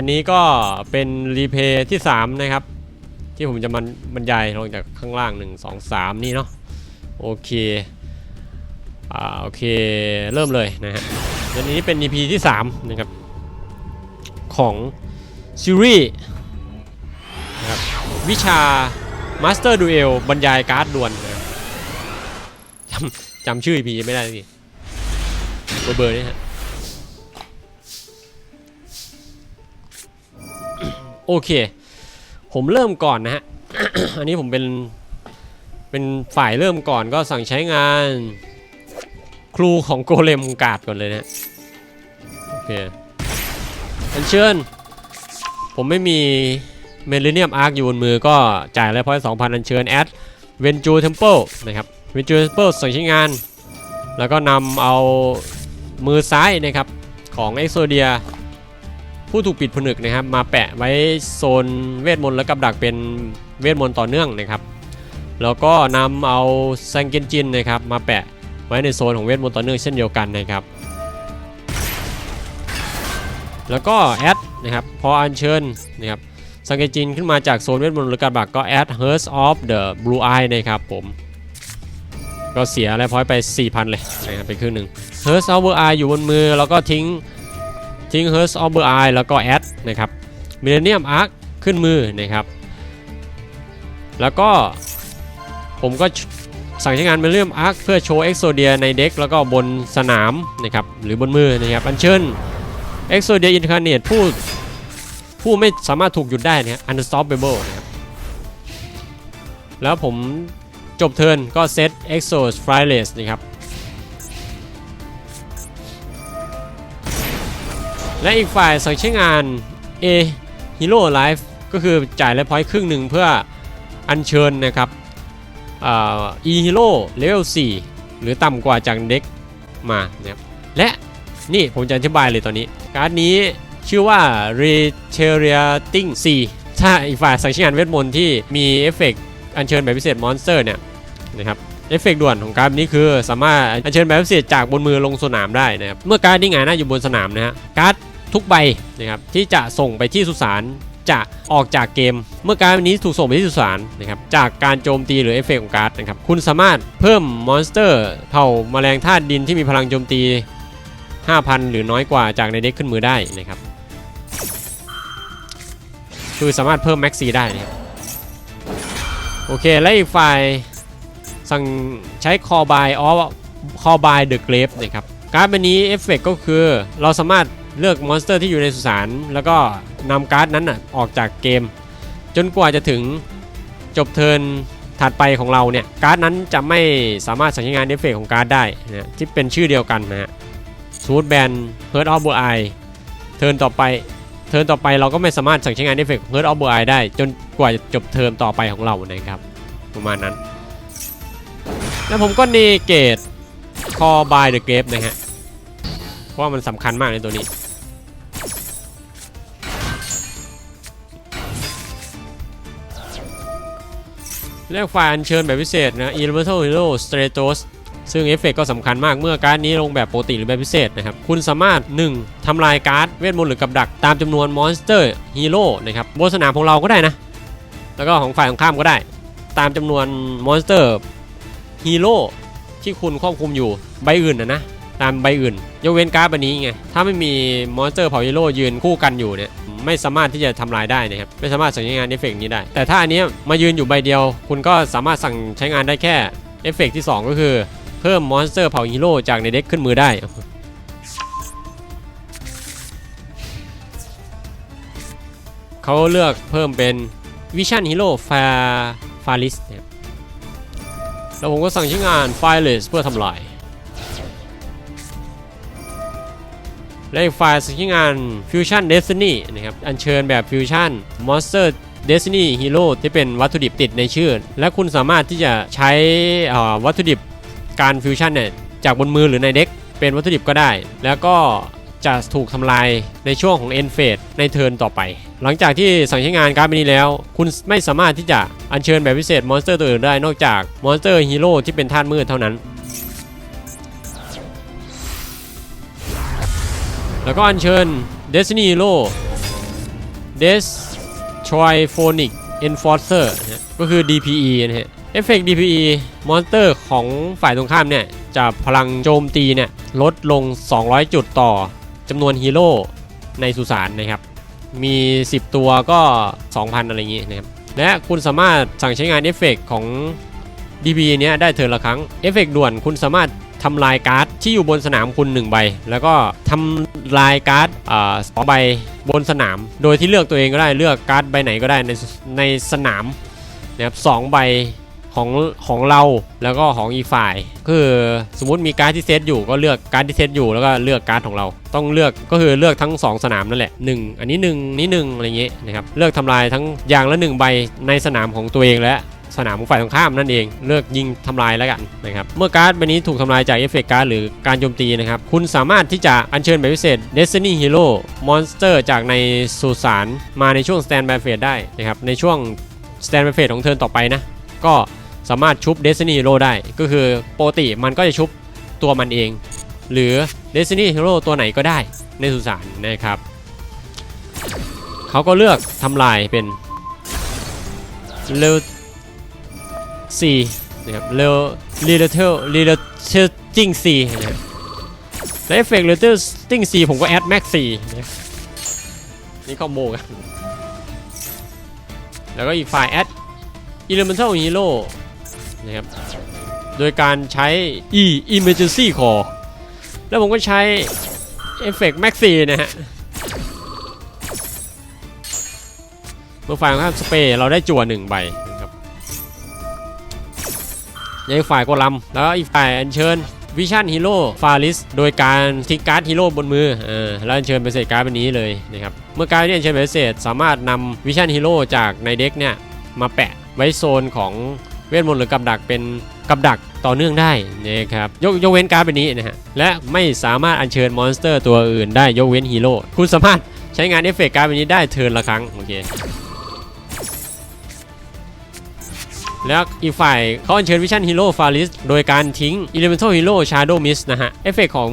อันนี้ก็เป็นรีเพย์ที่ 3 นะครับ ที่ผมจะมันบรรยายลงจากข้างล่าง 1 2 3 นี่เนาะโอเคอ่าโอเคเริ่มเลยนะฮะอันนี้เป็น EP ที่ 3 นะครับ ของซีรีส์นะครับวิชา Master Duel บรรยายการ์ดดวลนะจำจำชื่อ EP ไม่ได้สิเบอร์เบอร์นี่ฮะ โอเค ผมเริ่มก่อนนะฮะ อันนี้ผมเป็น เป็นฝ่ายเริ่มก่อนก็สั่งใช้งาน ครูของโกเลมกาดก่อนเลยนะโอเคอันเชิญ ผมไม่มีเมลิเนียมอาร์คอยู่บนมือก็จ่ายแล้วพอยสองพันอันเชิญแอดเวนจูเทมเพิลนะครับเวนจูเทมเพิลสั่งใช้งาน แล้วก็นำเอามือซ้ายนะครับของเอ็กโซเดีย ผู้ถูกปิดผนึกนะครับ มาแปะไว้โซนเวทมนต์และกับดักเป็นเวทมนต์ต่อเนื่องนะครับ แล้วก็นำเอาแซงเกนจินนะครับมาแปะไว้ในโซนของเวทมนต์ต่อเนื่องเช่นเดียวกันนะครับ แล้วก็แอดนะครับพออัญเชิญนะครับสังเกตจินขึ้นมาจากโซนเวทมนต์หรือการบักก็แอด Hearth of the Blue Eye นะครับผม ก็เสียอะไรพอยไป 4,000 เลยนะครับเป็นครึ่งหนึ่ง Hearth of the Eye อยู่บนมือ แล้วก็ทิ้ง ทิ้ง Hearth of the Eye แล้วก็แอดนะครับ Millennium Arc ขึ้นมือนะครับ แล้วก็ผมก็สั่งใช้งาน Millennium Arc เพื่อโชว์ Exodia ในเด็กแล้วก็บนสนามนะครับ หรือบนมือนะครับ อัญเชิญ Exodia Incarnate ผู้ผู้ไม่สามารถถูกหยุดได้นะครับ Unstoppable นะครับ แล้วผมจบเทิร์นก็เซต Exo Flyless นะครับ และอีกฝ่ายสั่งใช้งาน A Hero Life ก็คือจ่ายและพอยต์ครึ่งหนึ่งเพื่ออัญเชิญนะครับอ่า E Hero Level 4หรือต่ำกว่าจากเด็กมานะครับและนี่ผมจะอธิบายเลยตอนนี้ การ์ดนี้ชื่อว่า r e t e r i a t i n g 4ถ้าอีกฝ่ายสั่งใช้งานเวทมนต์ที่มีเอฟเฟกต์อัญเชิญแบบพิเศษมอนสเตอร์เนี่ยนะครับเอฟเฟกต์ด่วนของการ์ดนี้คือสามารถอัญเชิญแบบพิเศษจากบนมือลงสนามได้นะครับเมื่อการ์ดนี้หงายหน้าอยู่บนสนามนะฮะการ์ด ทุกใบนะครับที่จะส่งไปที่สุสานจะออกจากเกม เมื่อการดนี้ถูกส่งไปที่สุสานนะครับจากการโจมตีหรือเอฟเฟกต์ของการ์ดนะครับคุณสามารถเพิ่มมอนสเตอร์เผ่าแมลงธาตุดินที่มีพลังโจมตี 5,000 หรือน้อยกว่าจากในเด็กขึ้นมือได้นะครับคือสามารถเพิ่มแม็กซีได้นะครับโอเค และอีกฝ่ายสั่งใช้คอบายออฟคอบายเดอะเกรฟนะครับการ์ดใบนี้เอฟเฟกก็คือเราสามารถ เลือกมอนสเตอร์ที่อยู่ในสุสานแล้วก็นำการ์ดนั้นน่ะออกจากเกม จนกว่าจะถึงจบเทิร์นถัดไปของเราเนี่ยการ์ดนั้นจะไม่สามารถสั่งใช้งานเอฟเฟกของการ์ดได้นะที่เป็นชื่อเดียวกันนะฮะสมมติแบนเฮิร์ตออฟเบอร์ไอเทิร์นต่อไปเทิร์นต่อไปเราก็ไม่สามารถสั่งใช้งานเอฟเฟกเฮิร์ตออฟเบอร์ไอได้ จนกว่าจะจบเทิร์นต่อไปของเรานะครับประมาณนั้น แล้วผมก็เนเกตคอบายเดอะเกฟนะฮะเพราะว่ามันสำคัญมากในตัวนี้ เรียกไฟล์อัญเชิญแบบพิเศษนะ Elemental Hero Stratos ซึ่งเอฟเฟกก็สำคัญมากเมื่อการ์ดนี้ลงแบบปกติหรือแบบพิเศษนะครับ คุณสามารถ 1. ทำลายการ์ดเวทมนต์หรือกับดักตามจำนวนมอนสเตอร์ฮีโร่นะครับบนสนามของเราก็ได้นะ แล้วก็ของฝ่ายของข้ามก็ได้ ตามจำนวนมอนสเตอร์ฮีโร่ที่คุณควบคุมอยู่ใบอื่นนะนะ ตามใบอื่น ยกเว้นการ์ดใบนี้ไง ถ้าไม่มีมอนสเตอร์เผ่าฮีโร่ยืนคู่กันอยู่เนี่ยไม่สามารถที่จะทำลายได้นะครับ ไม่สามารถสั่งใช้งานเอฟเฟกต์นี้ได้ แต่ถ้าอันนี้มายืนอยู่ใบเดียว คุณก็สามารถสั่งใช้งานได้แค่เอฟเฟกต์ที่ 2 ก็คือ เพิ่มมอนสเตอร์เผ่าฮีโร่จากในเด็กขึ้นมือได้เขาเลือกเพิ่มเป็นวิชั่นฮีโร่ฟาฟาลิสนะครับแล้วผมก็สั่งใช้งานไฟเลสเพื่อทำลาย และอีกไฟล์สั่งงาน Fusion Destiny นะครับอัญเชิญแบบ Fusion Monster Destiny Hero ที่เป็นวัตถุดิบติดในชื่อ และคุณสามารถที่จะใช้วัตถุดิบการ Fusion เนี่ยจากบนมือหรือในเด็กเป็นวัตถุดิบก็ได้ แล้วก็จะถูกทำลายในช่วงของ End Phase ในเทิร์นต่อไป หลังจากที่สั่งใช้งานการ์ดใบนี้แล้ว คุณไม่สามารถที่จะอัญเชิญแบบพิเศษมอนสเตอร์ตัวอื่นได้นอกจากมอนสเตอร์ฮีโร่ที่เป็นธาตุมืดเท่านั้น แล้วก็อัญเชิญ Destiny Hero Destroyphonic Enforcer นะก็คือ DPE นะฮะเอฟเฟกต์ DPE มอนสเตอร์ของฝ่ายตรงข้ามเนี่ยจะพลังโจมตีเนี่ยลดลง 200 จุดต่อจำนวนฮีโร่ในสุสานนะครับ มี 10 ตัวก็ 2,000 อะไรอย่างงี้นะครับ และคุณสามารถสั่งใช้งานเอฟเฟกต์ของ DP เนี้ยได้เทิร์นละครั้ง เอฟเฟกต์ด่วนคุณสามารถ ทำลายการ์ดที่อยู่บนสนามคุณ 1 ใบ แล้วก็ทำลายการ์ดอ่าสองใบบนสนาม โดยที่เลือกตัวเองก็ได้เลือกการ์ดใบไหนก็ได้ในในสนามนะครับสองใบของของเราแล้วก็ของอีกฝ่าย คือสมมุติมีการ์ดที่เซตอยู่ก็เลือกการ์ดที่เซตอยู่แล้วก็เลือกการ์ดของเรา ต้องเลือกก็คือเลือกทั้ง 2 สนามนั่นแหละหนึ่งอันนี้หนึ่งนี้หนึ่งอะไรเงี้ยนะครับเลือกทำลายทั้งอย่างละหนึ่งใบในสนามของตัวเองและ สนามของฝ่ายตรงข้ามนั่นเอง เลือกยิงทำลายแล้วกันนะครับ เมื่อการ์ดใบนี้ถูกทำลายจากเอฟเฟกต์การ์ดหรือการโจมตีนะครับ คุณสามารถที่จะอัญเชิญแบบพิเศษ Destiny Hero Monster จากในสุสานมาในช่วง Stand by Phase ได้นะครับ ในช่วง Stand by Phase ของเทิร์นต่อไปนะ ก็สามารถชุบ Destiny Hero ได้ ก็คือโปกติมันก็จะชุบตัวมันเอง หรือ Destiny Hero ตัวไหนก็ได้ในสุสานนะครับเขาก็เลือกทำลายเป็นเร็ว C นะครับเร็ว Relative Relating C นะครับและเอฟเฟกต์ Relating C ผมก็แอด Max 4นะครับนี่คอมโบกันแล้วก็อีกฝ่ายแอด Elemental Hero นะครับโดยการใช้ E Emergency Core แล้วผมก็ใช้เอฟเฟกต์ Max 4นะฮะเมื่อฝ่ายของข้ามสเปรย์เราได้จั่วหนึ่งใบ นะครับอีกฝ่ายก็ลำแล้วอีกฝ่ายอัญเชิญวิชั่นฮีโร่ฟาริสโดยการทิ้งการ์ดฮีโร่บนมือเออแล้วอัญเชิญไปเศษการ์ดใบนี้เลยนะครับเมื่อการ์ดที่อัญเชิญไปเศษสามารถนำวิชั่นฮีโร่จากในเด็กเนี่ยมาแปะไว้โซนของเวทมนต์หรือกับดักเป็นกับดักต่อเนื่องได้นะครับยกยกเว้นการ์ดใบบนี้นะฮะและไม่สามารถอัญเชิญมอนสเตอร์ตัวอื่นได้ยกเว้นฮีโร่คุณสามารถใช้งานเอฟเฟกต์การ์ดใบนี้ได้เทิร์นละครั้งโอเค แล้วอีกฝ่ายเขาอัญเชิญวิชั่นฮีโร่ฟาริสโดยการทิ้ง Elemental Hero Shadow Mist นะฮะ เอฟเฟกของ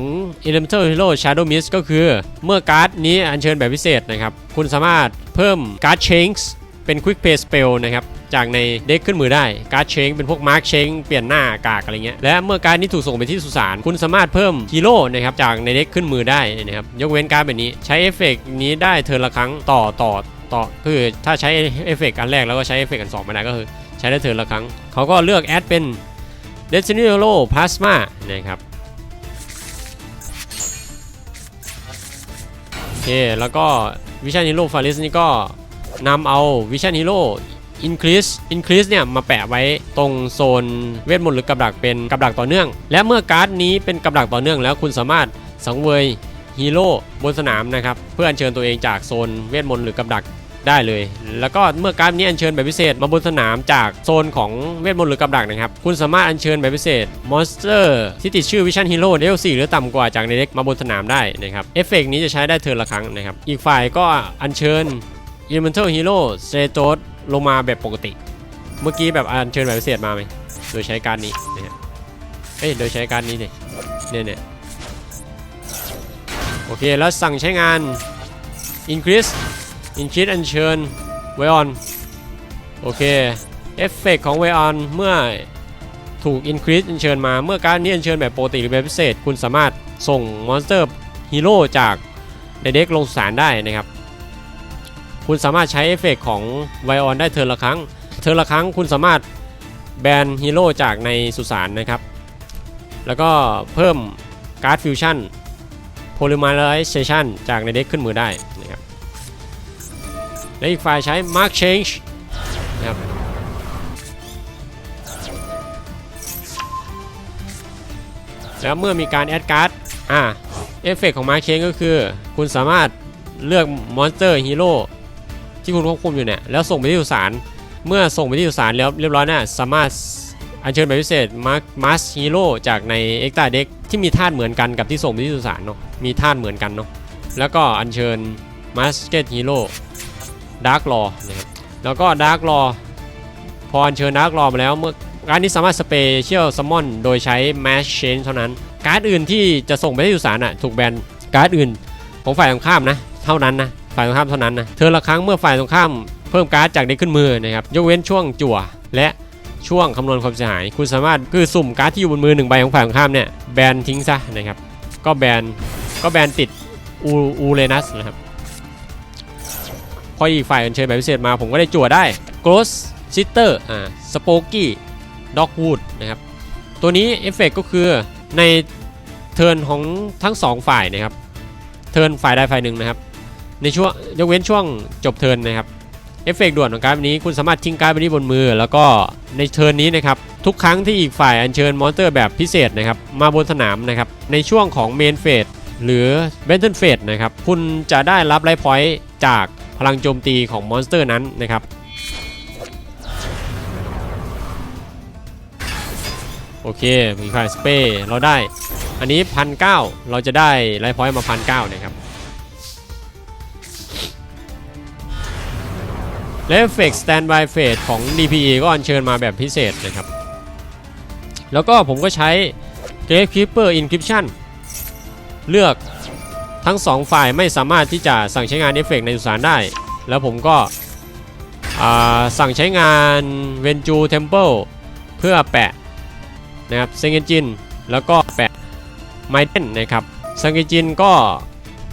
Elemental Hero Shadow Mist ก็คือ เมื่อการ์ดนี้อัญเชิญแบบพิเศษนะครับ คุณสามารถเพิ่มการ์ด Change เป็น Quick Play Spell นะครับจากในเด็กขึ้นมือได้ การ์ด Change เป็นพวก Mark Change เปลี่ยนหน้ากากอะไรเงี้ย และเมื่อการ์นี้ถูกส่งไปที่สุสาน คุณสามารถเพิ่มฮีโร่นะครับจากในเด็กขึ้นมือได้นะครับ ยกเว้นการ์ดแบบนี้ ใช้เอฟเฟกนี้ได้เทิร์นละครั้งต่อต่อต่อ คือถ้าใช้เอฟเฟกอันแรกแล้วก็ใช้เอฟเฟกอันสองไม่ได้ก็คือ ช้ได้เทิร์นละครั้ง เขาก็เลือกแอดเป็น Destiny Hero Plasma นะครับโอเคแล้วก็ Vision Hero Faris นี่ก็นำเอา Vision Hero Increase Increase เนี่ยมาแปะไว้ตรงโซนเวทมนต์หรือกับดักเป็นกับดักต่อเนื่อง และเมื่อการ์ดนี้เป็นกับดักต่อเนื่องแล้วคุณสามารถสังเวยฮีโร่บนสนามนะครับ เพื่ออัญเชิญตัวเองจากโซนเวทมนต์หรือกับดัก ได้เลย แล้วก็เมื่อการนี้อัญเชิญแบบพิเศษมาบนสนามจากโซนของเวทมนต์หรือกับดักนะครับ คุณสามารถอัญเชิญแบบพิเศษมอนสเตอร์ที่ติดชื่อวิชั่นฮีโร่เดลเวล4หรือต่ำกว่าจากในเด็กมาบนสนามได้นะครับเอฟเฟกต์นี้จะใช้ได้เทิร์นละครั้งนะครับ อีกฝ่ายก็อัญเชิญ Elemental Hero s t r a t o s ลงมาแบบปกติ เมื่อกี้แบบอัญเชิญแบบพิเศษมาไหมโดยใช้การนี้นะฮะเอ้ยโดยใช้การนี้เนี่ยเนี่ยเนี่ยโอเค แล้วสั่งใช้งาน increase อินคิดอัญเชิญเวออนโอเคเอฟเฟกของเวออนเมื่อถูก Increase อัญเชิญมาเมื่อการนี้อัญเชิญแบบโปกติหรือแบบพิเศษ คุณสามารถส่งมอนสเตอร์ฮีโร่จากในเด็กลงสารได้นะครับ คุณสามารถใช้เอฟเฟกของไวออนได้เทิร์นละครั้ง เทิร์นละครั้งคุณสามารถแบนฮีโร่จากในสุสานนะครับ แล้วก็เพิ่มการ์ดฟิวชั่นโพลิมาไรเซชันจากในเด็กขึ้นมือได้ และอีกฝ่ายใช้ Mark Change นะครับแล้วเมื่อมีการแอดการ์ดอ่าเอฟเฟกของ Mark Change ก็คือ คุณสามารถเลือกมอนสเตอร์ฮีโร่ที่คุณควบคุมอยู่เนี่ยแล้วส่งไปที่สุสานเมื่อส่งไปที่สุสานแล้วเรียบร้อยนี่ยสามารถอัญเชิญแบบพิเศษมาร์คมาสฮีโร่จากในเอ็กตาเด็กที่มีธาตุเหมือนกันกับที่ส่งไปที่สุสานเนาะมีธาตุเหมือนกันเนาะแล้วก็อัญเชิญมาสเกตฮีโร่ ดาร์กรอนะครับแล้วก็ดาร์กรอพอเชิญดาร์กรอมาแล้วเมื่อการนี้สามารถสเปเชียลซัมมอนโดยใช้แมชเชนเท่านั้น การ์ดอื่นที่จะส่งไปที่สุสานอะถูกแบนการ์ดอื่นของฝ่ายตรงข้ามนะเท่านั้นนะฝ่ายตรงข้ามเท่านั้นนะเธอละครั้งเมื่อฝ่ายตรงข้ามเพิ่มการ์ดจากเด็กขึ้นมือนะครับยกเว้นช่วงจั่วและช่วงคำนวณความเสียหาย คุณสามารถคือสุ่มการ์ดที่อยู่บนมือหนึ่งใบของฝ่ายตรงข้ามเนี่ยแบนทิ้งซะนะครับก็แบนก็แบนติดอูอูเรนัสนะครับ พออีกฝ่ายอัญเชิญแบบพิเศษมาผมก็ได้จั่วได้ g h o s t Sitter อ่า Spooky Dogwood นะครับตัวนี้เอฟเฟกก็คือในเทิร์นของทั้งสองฝ่ายนะครับเทิร์นฝ่ายใดฝ่ายหนึ่งนะครับในช่วงยกเว้นช่วงจบเทิร์นนะครับเอฟเฟกด่วนของการ์ดนี้คุณสามารถทิ้งการ์ดใบนี้บนมือ แล้วก็ในเทิร์นนี้นะครับทุกครั้งที่อีกฝ่ายอัญเชิญมอนสเตอร์แบบพิเศษนะครับมาบนสนามนะครับในช่วงของเมนเฟสหรือเบนเทนเฟสนะครับคุณจะได้รับไลฟ์พอยต์จาก พลังโจมตีของมอนสเตอร์นั้นนะครับโอเคมีไฟสเปรย์เราได้ อันนี้พันเเราจะได้ไลฟ์พอยต์มาพันเนะครับ และเอฟเฟกต์ Standby Phase ของ DPE ก็อัญเชิญมาแบบพิเศษนะครับ แล้วก็ผมก็ใช้ Gatekeeper Encryption เลือก ทั้ง 2 ฝ่ายไม่สามารถที่จะสั่งใช้งานเอฟเฟกต์ในสุสานได้ แล้วผมก็สั่งใช้งาน Venju Temple เพื่อแปะนะครับเซงเกจินแล้วก็แปะไมเดนนะครับเซงเกจินก็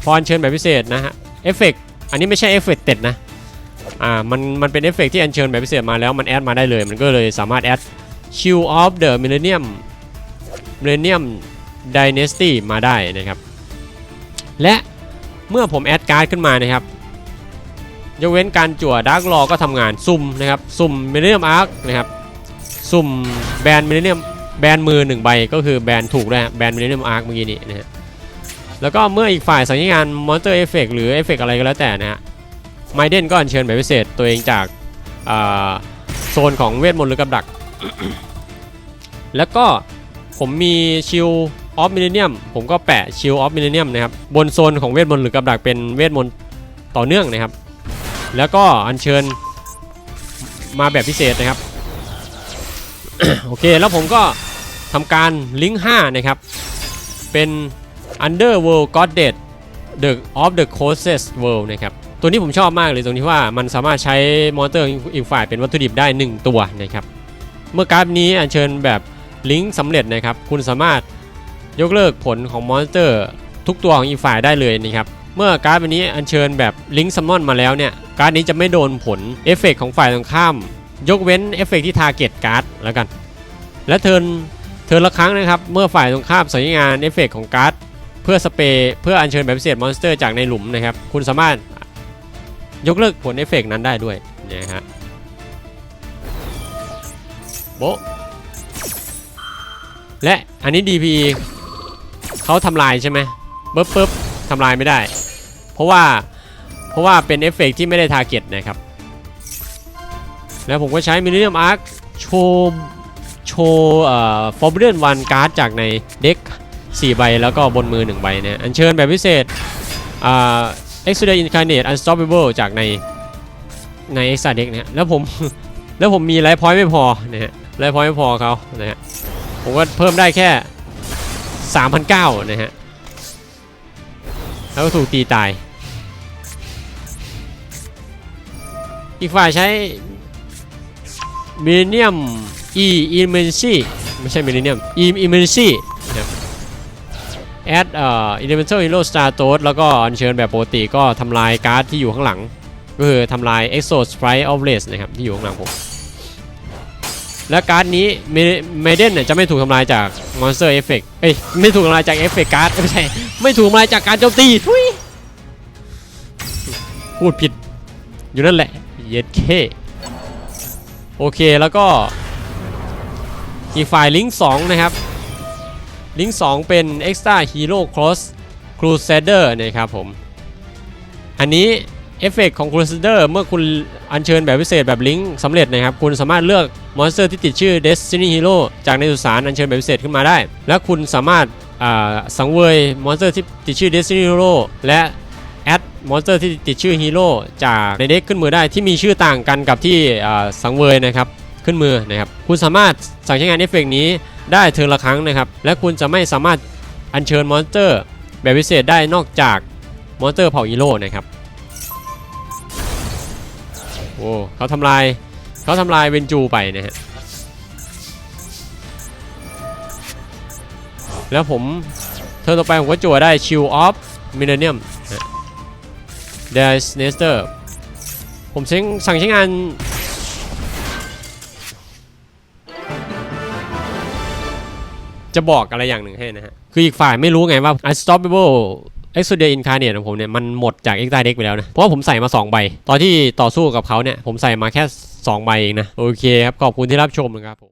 พรเชิญแบบพิเศษนะฮะเอฟเฟกอันนี้ไม่ใช่เอฟเฟกเต็ดนะอ่ามันมันเป็นเอฟเฟกที่อัญเชิญแบบพิเศษมาแล้วมันแอดมาได้เลย มันก็เลยสามารถแอด Shield of the Millennium Millennium Dynasty มาได้นะครับ และเมื่อผมแอดการ์ดขึ้นมานะครับยกเว้นการจั่วดาร์กรอก็ทำงานซุ่มนะครับซุ่ม Millennium Arc นะครับซุ่มแบน Millennium แบนมือ1ใบก็คือแบนถูกแล้วแบนมิเลเนียมอาร์คเมื่อกี้นี้นะฮะแล้วก็เมื่ออีกฝ่ายสัญญางานมอนสเตอร์เอฟเฟกหรือเอฟเฟกอะไรก็แล้วแต่นะฮะไมเดนก็อัญเชิญแบบพิเศษตัวเองจากาโซนของเวทมนต์หรือกับดัก แล้วก็ผมมีชิล ออฟมิเลเนียมผมก็แปะชิลออฟมิเลเนียมนะครับบนโซนของเวทมนต์หรือกับดักเป็นเวทมนต์ต่อเนื่องนะครับ แล้วก็อัญเชิญมาแบบพิเศษนะครับโอเคแล้วผมก็ทำการลิงก์5นะครับ เป็น Underworld Goddess The of the Closest World นะครับ ตัวนี้ผมชอบมากเลยตรงที่ว่ามันสามารถใช้มอนเตอร์อีกฝ่ายเป็นวัตถุดิบได้ 1 ตัวนะครับ เมื่อการ์ดนี้อัญเชิญแบบลิงก์สำเร็จนะครับ คุณสามารถ ยกเลิกผลของมอนสเตอร์ทุกตัวของอีกฝ่ายได้เลยนะครับ เมื่อการ์ดใบนี้อัญเชิญแบบลิงก์ซัมมอนมาแล้วเนี่ย การ์ดนี้จะไม่โดนผลเอฟเฟกของฝ่ายตรงข้าม ยกเว้นเอฟเฟกที่ทาร์เก็ตการ์ดแล้วกัน และเทิร์นเทิร์นละครั้งนะครับ เมื่อฝ่ายตรงข้ามสัญญางานเอฟเฟกของการ์ดเพื่อสเปรย์เพื่ออัญเชิญแบบพิเศษมอนสเตอร์จากในหลุมนะครับ คุณสามารถยกเลิกผลเอฟเฟกนั้นได้ด้วยนะฮะโบและอันนี้ DPE เขาทำลายใช่ไหมปึ๊บปึ๊บทำลายไม่ได้ เพราะว่าเพราะว่าเป็นเอฟเฟกที่ไม่ได้ทาร์เก็ตนะครับ แล้วผมก็ใช้มินิเ i ียมอาร์คโชว์โชว์เอ่อฟอร์บิเดนวันการ์ดจากในเด็ก4ใบแล้วก็บนมือ 1 ใบเนี่ยอัญเชิญแบบพิเศษอ่า Exodus Incarnate Unstoppable จากในใน Extra Deck เนี่ยแล้วผมแล้วผมมีไลฟ์พอยต์ไม่พอนะฮะไลฟ์พอยต์ไม่พอเขานะฮะผมก็เพิ่มได้แค่ 3,009นะฮะ แล้วก็ถูกตีตาย อีกฝ่ายใช้มิลเนียม E i m m e n c y ไม่ใช่มิลเนียม E i m m e n c y นะครับแอดเอ่อ Elemental Hero Star t o a d แล้วก็อัญเชิญแบบปกติก็ทำลายการ์ดที่อยู่ข้างหลัง ก็คือทำลาย Exo Sprite of Race นะครับ ที่อยู่ข้างหลังผม และการ์ดนี้เมเดนเนี่ยจะไม่ถูกทำลายจาก Monster Effect เอ้ยไม่ถูกทำลายจาก Effect การ์ดไม่ใช่ไม่ถูกทำลายจากการโจมตีทุยพูดผิดอยู่นั่นแหละเย็ดเคโอเคแล้วก็อีกฝ่ายลิงก์2นะครับลิงก์2เป็น Extra Hero Cross Crusader นะครับผม อันนี้เอฟเฟกของ Crusader เมื่อคุณอัญเชิญแบบพิเศษแบบลิงก์สำเร็จนะครับ คุณสามารถเลือก มอนสเตอร์ที่ติดชื่อ Destiny Hero จากในสุสานอัญเชิญแบบพิเศษขึ้นมาได้ และคุณสามารถสังเวยมอนสเตอร์ที่ติดชื่อ Destiny Hero และแอดมอนสเตอร์ที่ติดชื่อฮีโร่จากในเด็กขึ้นมือได้ที่มีชื่อต่างกันกับที่สังเวยนะครับขึ้นมือนะครับคุณสามารถสั่งใช้งานเอฟเฟกนี้ได้เทิร์นละครั้งนะครับ และคุณจะไม่สามารถอัญเชิญมอนสเตอร์แบบพิเศษได้นอกจากมอนสเตอร์เผ่าฮีโร่นะครับโอ้เขาทำลาย เขาทำลายเวนจูไปนะฮะ แล้วผมเธอต่อไปผมก็จั่วได้ Chill of Millennium เดสเนสเตอร์ผมสั่งใช้งานจะบอกอะไรอย่างหนึ่งให้นะฮะ คืออีกฝ่ายไม่รู้ไงว่า Unstoppable Exodia Incarnate ของผมเนี่ยมันหมดจากเอ็กซ์ไปแล้วนะ เพราะว่าผมใส่มา 2 ใบ ตอนที่ต่อสู้กับเขาเนี่ย ผมใส่มาแค่ 2 ใบเองนะ โอเคครับ ขอบคุณที่รับชมนะครับผม